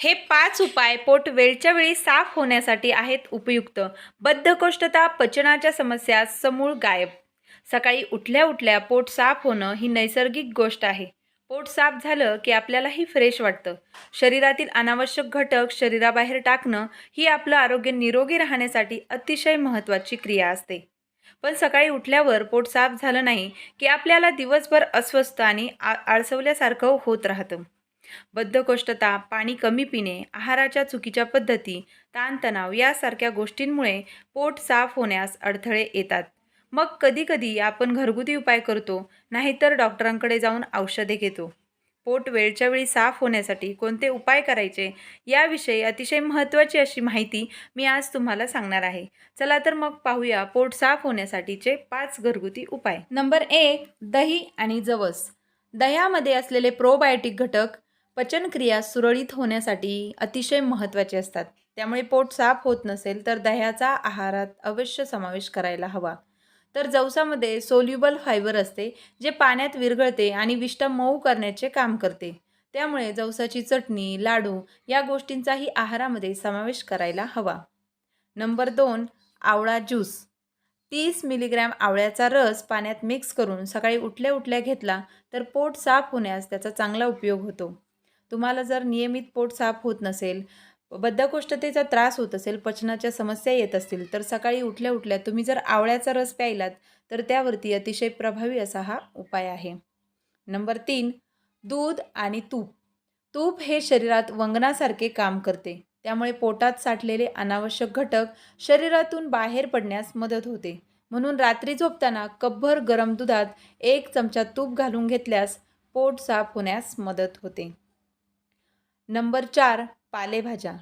हे पाच उपाय पोट वेळच्या वेळी साफ होण्यासाठी आहेत उपयुक्त. बद्धकोष्ठता पचनाच्या समस्या समूळ गायब. सकाळी उठल्या उठल्या पोट साफ होणं ही नैसर्गिक गोष्ट आहे. पोट साफ झालं की आपल्यालाही फ्रेश वाटतं. शरीरातील अनावश्यक घटक शरीराबाहेर टाकणं ही आपलं आरोग्य निरोगी राहण्यासाठी अतिशय महत्त्वाची क्रिया असते. पण सकाळी उठल्यावर पोट साफ झालं नाही की आपल्याला दिवसभर अस्वस्थ आणि आ आळसवल्यासारखं होत राहतं. बद्धकोष्ठता पाणी कमी पिणे आहाराच्या चुकीच्या पद्धती ताणतणाव यासारख्या गोष्टींमुळे पोट साफ होण्यास अडथळे येतात. मग कधीकधी आपण घरगुती उपाय करतो नाहीतर डॉक्टरांकडे जाऊन औषधे घेतो. पोट वेळच्या वेळी साफ होण्यासाठी कोणते उपाय करायचे याविषयी अतिशय महत्त्वाची अशी माहिती मी आज तुम्हाला सांगणार आहे. चला तर मग पाहूया पोट साफ होण्यासाठीचे पाच घरगुती उपाय. नंबर एक दही आणि जवस. दह्यामध्ये असलेले प्रोबायोटिक घटक पचनक्रिया सुरळीत होण्यासाठी अतिशय महत्त्वाचे असतात. त्यामुळे पोट साफ होत नसेल तर दह्याचा आहारात अवश्य समावेश करायला हवा. तर जवसामध्ये सोल्युबल फायबर असते जे पाण्यात विरघळते आणि विष्ठा मऊ करण्याचे काम करते. त्यामुळे जवसाची चटणी लाडू या गोष्टींचाही आहारामध्ये समावेश करायला हवा. नंबर दोन आवळा ज्यूस. तीस मिलीग्रॅम आवळ्याचा रस पाण्यात मिक्स करून सकाळी उठल्या उठल्या घेतला तर पोट साफ होण्यास त्याचा चांगला उपयोग होतो. तुम्हाला जर नियमित पोट साफ होत नसेल बद्धकोष्ठतेचा त्रास होत असेल पचनाच्या समस्या येत असतील तर सकाळी उठल्या उठल्या तुम्ही जर आवळ्याचा रस प्यायलात तर त्यावरती अतिशय प्रभावी असा हा उपाय आहे. नंबर तीन दूध आणि तूप. तूप हे शरीरात वंगणासारखे काम करते. त्यामुळे पोटात साठलेले अनावश्यक घटक शरीरातून बाहेर पडण्यास मदत होते. म्हणून रात्री झोपताना कपभर गरम दुधात एक चमचा तूप घालून घेतल्यास पोट साफ होण्यास मदत होते. नंबर चार पालेभाज्या.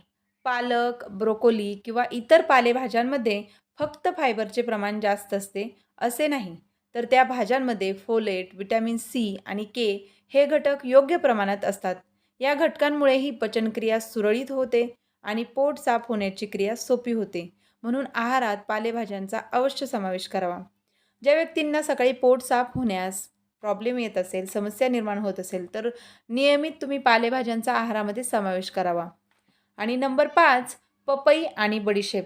पालक ब्रोकोली किंवा इतर पालेभाज्यांमध्ये फक्त फायबरचे प्रमाण जास्त असते असे नाही. तर त्या भाज्यांमध्ये फोलेट विटॅमिन सी आणि के हे घटक योग्य प्रमाणात असतात. या घटकांमुळेही पचनक्रिया सुरळीत होते आणि पोट साफ होण्याची क्रिया सोपी होते. म्हणून आहारात पालेभाज्यांचा अवश्य समावेश करावा. ज्या व्यक्तींना सकाळी पोट साफ होण्यास प्रॉब्लेम येत असेल समस्या निर्माण होत असेल तर नियमित तुम्ही पालेभाज्यांचा आहारामध्ये समावेश करावा. आणि नंबर पाच पपई आणि बडीशेप.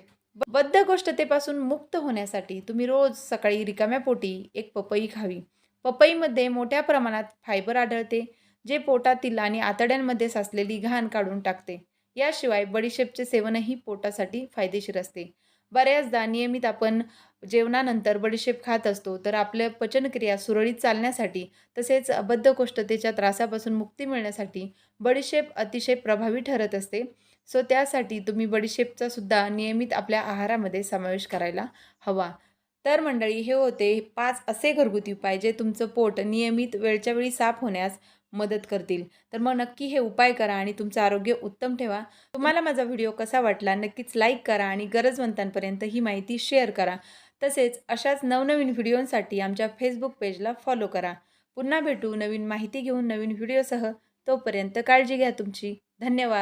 बद्धकोष्ठतेपासून मुक्त होण्यासाठी तुम्ही रोज सकाळी रिकाम्या पोटी एक पपई खावी. पपईमध्ये मोठ्या प्रमाणात फायबर आढळते जे पोटातील आणि आतड्यांमध्ये साचलेली घाण काढून टाकते. याशिवाय बडीशेपचे सेवनही पोटासाठी फायदेशीर असते. बऱ्याचदा नियमित आपण जेवणानंतर बडीशेप खात असतो तर आपल्या पचनक्रिया सुरळीत चालण्यासाठी तसेच बद्धकोष्ठतेच्या त्रासापासून मुक्ती मिळण्यासाठी बडीशेप अतिशय प्रभावी ठरत असते. सो त्यासाठी तुम्ही बडीशेपचा सुद्धा नियमित आपल्या आहारामध्ये समावेश करायला हवा. तर मंडळी हे होते पाच असे घरगुती उपाय जे तुमचं पोट नियमित वेळच्या वेळी साफ होण्यास मदत करतील. तर मग नक्की हे उपाय करा आणि तुमचं आरोग्य उत्तम ठेवा. तुम्हाला माझा व्हिडिओ कसा वाटला नक्कीच लाईक करा आणि गरजवंतांपर्यंत ही माहिती शेअर करा. तसेच अशाच नवनवीन व्हिडिओंसाठी आमच्या फेसबुक पेजला फॉलो करा. पुन्हा भेटू नवीन माहिती घेऊन नवीन व्हिडिओसह. तोपर्यंत काळजी घ्या तुमची. धन्यवाद.